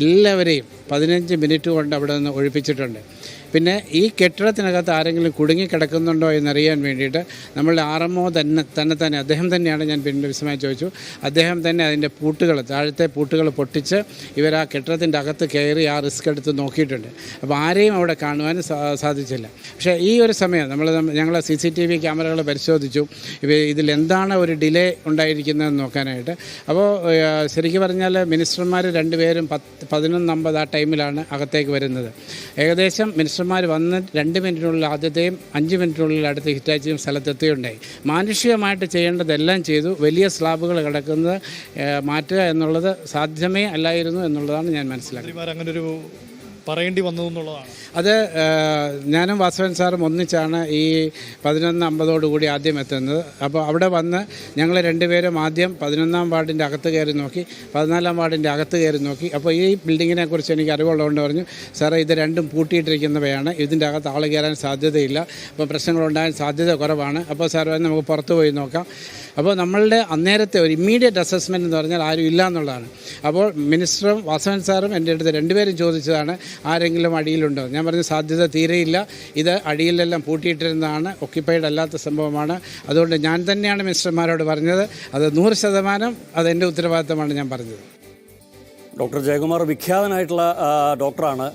എല്ലാവരെയും പതിനഞ്ച് മിനിറ്റ് കൊണ്ട് അവിടെ നിന്ന് ഒഴിപ്പിച്ചിട്ടുണ്ട്. പിന്നെ ഈ കെട്ടിടത്തിനകത്ത് ആരെങ്കിലും കുടുങ്ങിക്കിടക്കുന്നുണ്ടോ എന്നറിയാൻ വേണ്ടിയിട്ട് നമ്മളുടെ ആർ എം ഒ തന്നെ തന്നെ തന്നെ അദ്ദേഹം തന്നെയാണ് ഞാൻ പിന്നീട് വിശദമായി ചോദിച്ചു. അദ്ദേഹം തന്നെ അതിന്റെ പൂട്ടുകൾ താഴത്തെ പൂട്ടുകൾ പൊട്ടിച്ച് ഇവർ ആ കെട്ടിടത്തിന്റെ അകത്ത് കയറി ആ റിസ്ക് എടുത്ത് നോക്കിയിട്ടുണ്ട്. അപ്പോൾ ആരെയും അവിടെ കാണുവാൻ സാധിച്ചില്ല. പക്ഷേ ഈ ഒരു സമയം നമ്മൾ ഞങ്ങൾ സി സി ടി വി ക്യാമറകൾ പരിശോധിച്ചു. എന്താണ് ഒരു ഡിലേ ഉണ്ടായിരിക്കുന്നതെന്ന് നോക്കാനായിട്ട്. അപ്പോൾ ശരിക്കും പറഞ്ഞാൽ മിനിസ്റ്റർമാർ രണ്ടുപേരും പത്ത് പതിനൊന്ന് അമ്പത് ആ ടൈമിലാണ് അകത്തേക്ക് വരുന്നത്. ഏകദേശം മിനിസ്റ്റർമാർ വന്ന് രണ്ട് മിനിറ്റിനുള്ളിൽ ആദ്യത്തെയും അഞ്ച് മിനിറ്റിനുള്ളിൽ അടുത്ത ഹിറ്റാച്ചിയും സ്ഥലത്തെത്തുകയുണ്ടായി മാനുഷികമായിട്ട് ചെയ്യേണ്ടതെല്ലാം ചെയ്തു. വലിയ സ്ലാബുകൾ കിടക്കുന്നത് മാറ്റുക എന്നുള്ളത് സാധ്യമേ അല്ലായിരുന്നു എന്നുള്ളതാണ് ഞാൻ മനസ്സിലാക്കുന്നത്. അങ്ങനെ ഒരു പറയേണ്ടി വന്നു എന്നുള്ളതാണ്. അത് ഞാനും വാസവൻ സാറും ഒന്നിച്ചാണ് ഈ പതിനൊന്ന് അമ്പതോട് കൂടി ആദ്യം എത്തുന്നത്. അപ്പോൾ അവിടെ വന്ന് ഞങ്ങൾ രണ്ടുപേരും ആദ്യം പതിനൊന്നാം വാർഡിന്റെ അകത്ത് കയറി നോക്കി പതിനാലാം വാർഡിന്റെ അകത്ത് കയറി നോക്കി. അപ്പോൾ ഈ ബിൽഡിങ്ങിനെ കുറിച്ച് എനിക്ക് അറിവുള്ളതുകൊണ്ട് പറഞ്ഞു സാറേ ഇത് രണ്ടും പൂട്ടിയിട്ടിരിക്കുന്നവയാണ്. ഇതിന്റെ അകത്ത് ആൾ കയറാൻ സാധ്യതയില്ല. അപ്പോൾ പ്രശ്നങ്ങളുണ്ടാകാൻ സാധ്യത കുറവാണ്. അപ്പോൾ പറഞ്ഞു, നമുക്ക് പുറത്ത് പോയി നോക്കാം. അപ്പോൾ നമ്മളുടെ അന്നേരത്തെ ഒരു ഇമ്മീഡിയറ്റ് അസസ്മെന്റ് എന്ന് പറഞ്ഞാൽ ആരും ഇല്ല എന്നുള്ളതാണ്. അപ്പോൾ മിനിസ്റ്ററും വാസവൻ സാറും എന്റെ അടുത്ത് രണ്ടുപേരും ചോദിച്ചതാണ് ആരെങ്കിലും അടിയിലുണ്ടോ? ഞാൻ പറഞ്ഞ സാധ്യത തീരെയില്ല. ഇത് അടിയിലെല്ലാം പൂട്ടിയിട്ടിരുന്നതാണ്. ഒക്യുപ്പൈഡ് അല്ലാത്ത സംഭവമാണ്. അതുകൊണ്ട് ഞാൻ തന്നെയാണ് മിനിസ്റ്റർമാരോട് പറഞ്ഞത്. അത് നൂറ് ശതമാനം അതെന്റെ ഉത്തരവാദിത്തമാണ് ഞാൻ പറഞ്ഞത്. ഡോക്ടർ ജയകുമാർ വിഖ്യാതനായിട്ടുള്ള ഡോക്ടറാണ്.